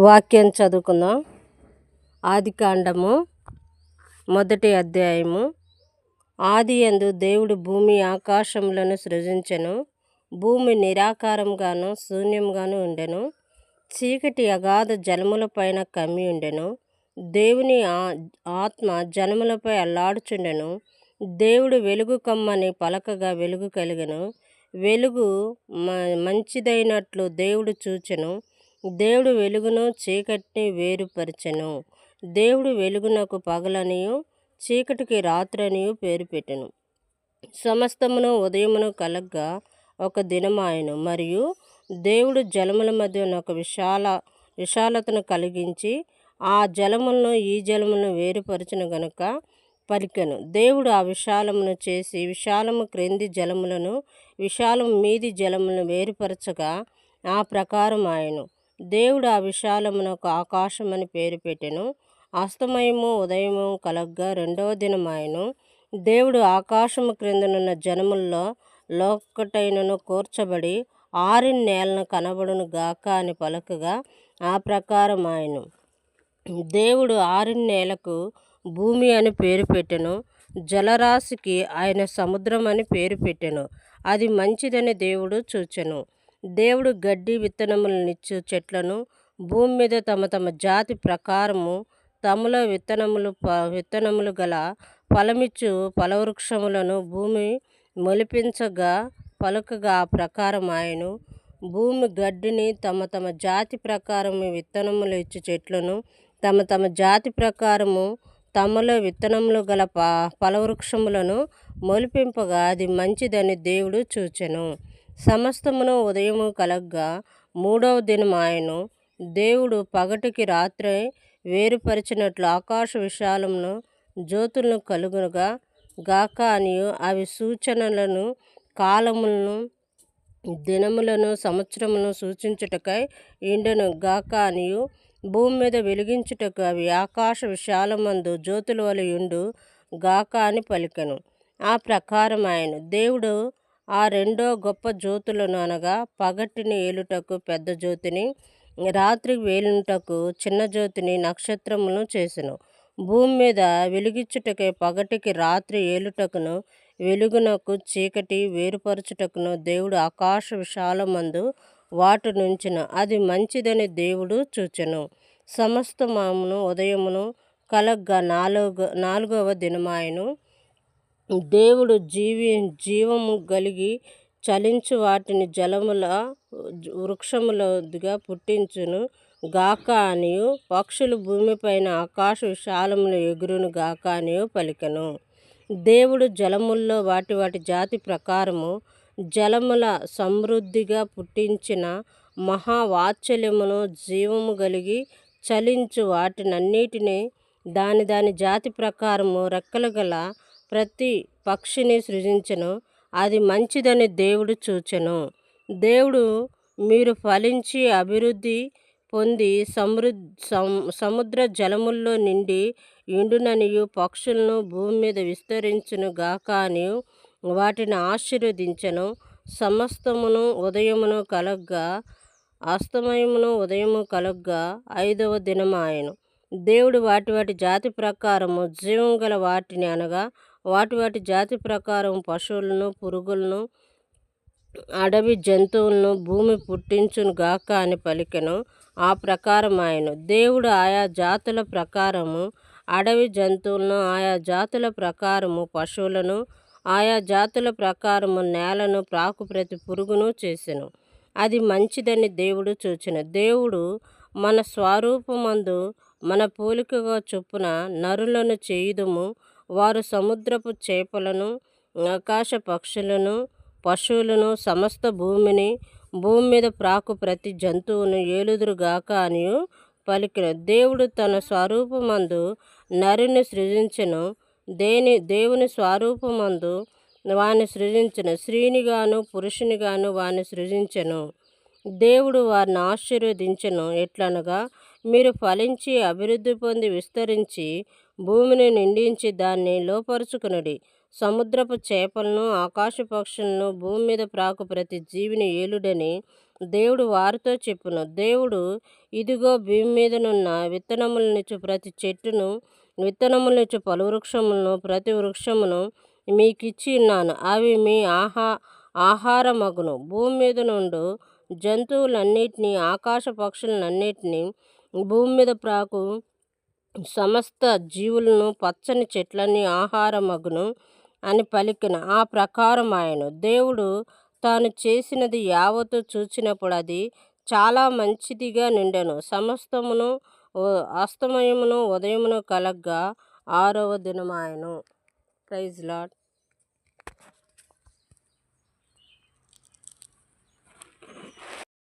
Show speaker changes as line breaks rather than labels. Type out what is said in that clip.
వాక్యం చదువుకుందాం. ఆది కాండము మొదటి అధ్యాయము. ఆది యందు దేవుడు భూమి ఆకాశములను సృజించెను. భూమి నిరాకారంగాను శూన్యంగాను ఉండెను. చీకటి అగాధ జలముల పైన కమ్మి ఉండెను. దేవుని ఆ- ఆత్మ జలములపై అల్లాడుచుండెను. దేవుడు వెలుగు కమ్మని పలకగా వెలుగు కలిగెను. వెలుగు మ- మంచిదైనట్లు దేవుడు చూచెను. దేవుడు వెలుగును చీకటిని వేరుపరచెను. దేవుడు వెలుగునకు పగలనియు చీకటికి రాత్రనియు పేరు పెట్టెను. సమస్తమును ఉదయమును కలగ్గా ఒక దినమాయను. మరియు దేవుడు జలముల మధ్య ఒక విశాల విశాలతను కలిగించి ఆ జలములను ఈ జలములను వేరుపరచును గనుక పలికెను. దేవుడు ఆ విశాలమును చేసి విశాలము క్రింది జలములను విశాలము మీది జలములను వేరుపరచగా ఆ ప్రకారం ఆయను. దేవుడు ఆ విశాలమునకు ఆకాశమని పేరు పెట్టెను. అస్తమయము ఉదయము కలగ్గా రెండవ దినమాయను. దేవుడు ఆకాశము క్రిందనున్న జనముల్లో లోకటైనను కూర్చబడి ఆరిన్ నేలను కనబడును గాక అని పలకగా ఆ ప్రకారం ఆయను దేవుడు ఆరిన్ నేలకు భూమి అని పేరు పెట్టెను. జలరాశికి ఆయన సముద్రం అని పేరు పెట్టెను. అది మంచిదని దేవుడు చూచెను. దేవుడు గడ్డి విత్తనములనిచ్చు చెట్లను భూమి మీద తమ తమ జాతి ప్రకారము తమలో విత్తనములు ప విత్తనములు గల ఫలమిచ్చు ఫలవృక్షములను భూమి మొలిపించగా పలుకగా ఆ ప్రకారం ఆయను భూమి గడ్డిని తమ తమ జాతి ప్రకారము విత్తనములు ఇచ్చు చెట్లను తమ తమ జాతి ప్రకారము తమలో విత్తనములు గల ప ఫలవృక్షములను మొలిపింపగా అది మంచిదని దేవుడు చూచెను. సమస్తమును ఉదయము కలగ్గా మూడవ దినం దేవుడు పగటికి రాత్రి వేరుపరిచినట్లు ఆకాశ విశాలమును జ్యోతులను కలుగునుగా. గాక అని అవి సూచనలను కాలములను దినములను సంవత్సరమును సూచించుటకై ఇండను. గాక అనియు భూమి మీద వెలిగించుటకు అవి ఆకాశ విశాలమందు జ్యోతుల వలయుండు గాక అని పలికెను. ఆ ప్రకారం ఆయన దేవుడు ఆ రెండో గొప్ప జ్యోతులను అనగా పగటిని ఏలుటకు పెద్ద జ్యోతిని రాత్రి వేలుటకు చిన్న జ్యోతిని నక్షత్రములను చేసెను. భూమి మీద వెలిగించుటకే పగటికి రాత్రి ఏలుటకును వెలుగునకు చీకటి వేరుపరచుటకును దేవుడు ఆకాశ విశాలమందు వాటి నుంచిన. అది మంచిదని దేవుడు చూచెను. సమస్తమామును ఉదయమును కలగ్గా నాలుగ నాలుగవ దినమాయను. దేవుడు జీవి జీవము కలిగి చలించు వాటిని జలముల వృక్షములదిగా పుట్టించును గాక అనియు. పక్షులు భూమిపైన ఆకాశ విశాలములు ఎగురును గాక అనియు పలికను. దేవుడు జలముల్లో వాటి వాటి జాతి ప్రకారము జలముల సమృద్ధిగా పుట్టించిన మహావాత్సల్యమును జీవము కలిగి చలించు వాటినన్నిటినీ దాని దాని జాతి ప్రకారము రెక్కలు గల ప్రతి పక్షిని సృజించను. అది మంచిదని దేవుడు చూచెను. దేవుడు మీరు ఫలించి అభివృద్ధి పొంది సమృద్ధి సముద్ర జలముల్లో నిండి ఇండుననియు పక్షులను భూమి మీద విస్తరించును గాక అని వాటిని ఆశీర్వదించను. సమస్తమును ఉదయమును కలగ్గా అస్తమయమును ఉదయము కలగ్గా ఐదవ దినమాయను దేవుడు వాటి వాటి జాతి ప్రకారము జీవం గల వాటిని అనగా వాటి వాటి జాతి ప్రకారం పశువులను పురుగులను అడవి జంతువులను భూమి పుట్టించును గాక అని పలికెను. ఆ ప్రకారం ఆయన దేవుడు ఆయా జాతుల ప్రకారము అడవి జంతువులను ఆయా జాతుల ప్రకారము పశువులను ఆయా జాతుల ప్రకారము నేలను ప్రాకు ప్రతి పురుగును చేసెను. అది మంచిదని దేవుడు చూచిన. దేవుడు మన స్వరూపమందు మన పోలికగా చొప్పున నరులను చేయుదము. వారు సముద్రపు చేపలను ఆకాశ పక్షులను పశువులను సమస్త భూమిని భూమి మీద ప్రాకు ప్రతి జంతువును ఏలుదురుగాక అని పలికిన. దేవుడు తన స్వరూపమందు నరుని సృజించను. దేని దేవుని స్వరూపమందు వాని సృజించిన. స్త్రీనిగాను పురుషునిగాను వాని సృజించను. దేవుడు వారిని ఆశీర్వదించెను. ఎట్లనగా మీరు ఫలించి అభివృద్ధి పొంది విస్తరించి భూమిని నిండించి దాన్ని లోపరుచుకునుడి. సముద్రపు చేపలను ఆకాశ పక్షులను భూమి మీద ప్రాకు ప్రతి జీవిని ఏలుడని దేవుడు వారితో చెప్పును. దేవుడు ఇదిగో భూమి మీదనున్న విత్తనములనిచ్చు ప్రతి చెట్టును విత్తనములనిచ్చు పలు వృక్షములను ప్రతి వృక్షమును మీకిచ్చి ఉన్నాను. అవి మీ ఆహా ఆహారమగును. భూమి మీద నుండు జంతువులన్నిటినీ ఆకాశ పక్షులన్నిటినీ భూమి మీద ప్రాకు సమస్త జీవులను పచ్చని చెట్లన్నీ ఆహారమగును అని పలికిన ఆ ప్రకారం ఆయన. దేవుడు తాను చేసినది యావత్తు చూచినప్పుడు అది చాలా మంచిదిగా నిండెను. సమస్తమును అస్తమయమును ఉదయమును కలగ్గా ఆరవ దినమాయను ప్రైజ్ లాడ్